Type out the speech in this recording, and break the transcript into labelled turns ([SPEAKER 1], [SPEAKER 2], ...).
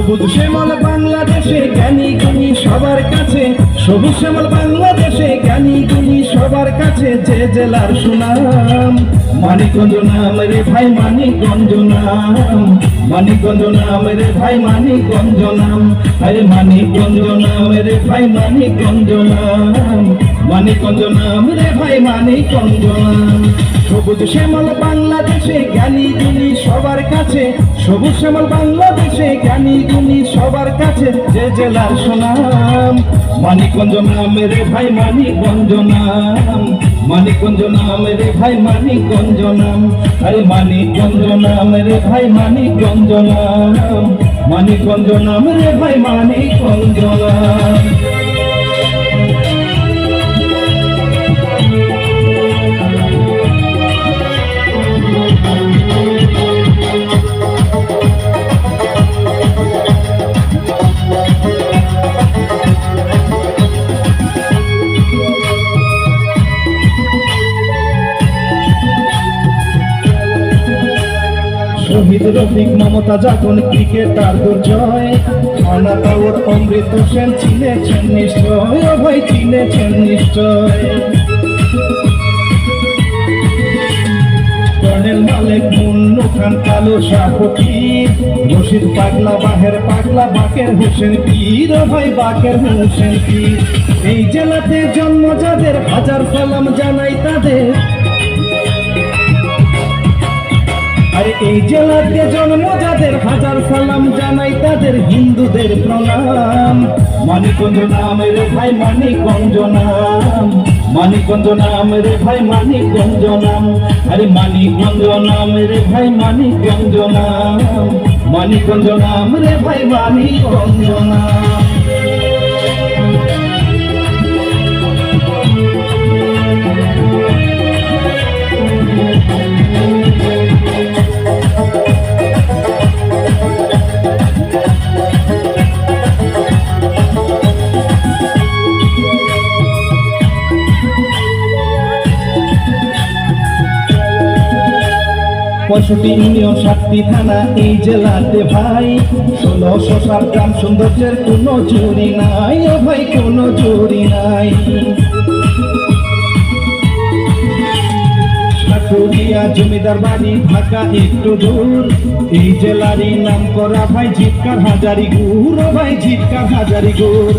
[SPEAKER 1] সবুজ শ্যামল বাংলাদেশে, জ্ঞানী গুণী সবার কাছে। সবুজ শ্যামল বাংলাদেশে, জ্ঞানী গুণী সবার কাছে যে জেলার সুনাম। মানিকগঞ্জ নাম রে ভাই, মানিকগঞ্জ নাম। মানিকগঞ্জ নাম রে ভাই, মানিকগঞ্জ নাম। আরে মানিকগঞ্জ নাম রে ভাই, মানিকগঞ্জ নাম। মানিকগঞ্জ নাম রে ভাই মানিকগঞ্জ নাম সবুজ শ্যামল বাংলাদেশে জ্ঞানী গুণী সবার কাছে। সবুজ শ্যামল বাংলাদেশে জ্ঞানী গুণী সবার কাছে যে জেলার সুনাম। মানিকগঞ্জ নাম রে ভাই মানিকগঞ্জ নাম মানিকগঞ্জ নাম রে ভাই মানিকগঞ্জ নাম আরে মানিকগঞ্জ নাম রে ভাই মানিকগঞ্জ নাম মানিকগঞ্জ নাম রে ভাই মানিকগঞ্জ নাম শহীদ রফিক মমতা যখন ক্রিকেটার দুর্জয় খানা তাওর অমৃত সেন চিনেছেন নিশ্চয় ভাই চিনেছেন নিশ্চয়। মালিক, মুন্নু খান, কালো রশিদ পাগলা, বাহের পাগলা, বাকের হোসেন পীর ভাই বাকের হোসেন পীর। এই জেলাতে জন্ম যাদের, হাজার সালাম জানাই তাদের। এই জেলাতে জন্ম যাদের, হাজার সালাম জানাই তাদের হিন্দুদের প্রণাম। মানিকগঞ্জ নাম রে ভাই, মানিকগঞ্জ নাম। মানিকগঞ্জ নাম রে ভাই, মানিকগঞ্জ নাম। আরে মানিকগঞ্জ নাম রে ভাই, মানিকগঞ্জ নাম। মানিকগঞ্জ নাম রে ভাই, মানিকগঞ্জ নাম। পঁয়ষট্টি ইউনিয়ন সাতটি থানা, এই জেলাতে ভাই। ষোলোশো সাত গ্রাম, সৌন্দর্যের কোনো চুরি নাই, ও ভাই, কোনো চুরি নাই। সাটুরিয়া জমিদার বাড়ি, ঢাকা একটু দূর। এই জেলারই নাম করা ভাই জিৎকার হাজারি গুড় ভাই জিৎকার হাজারি গুড়।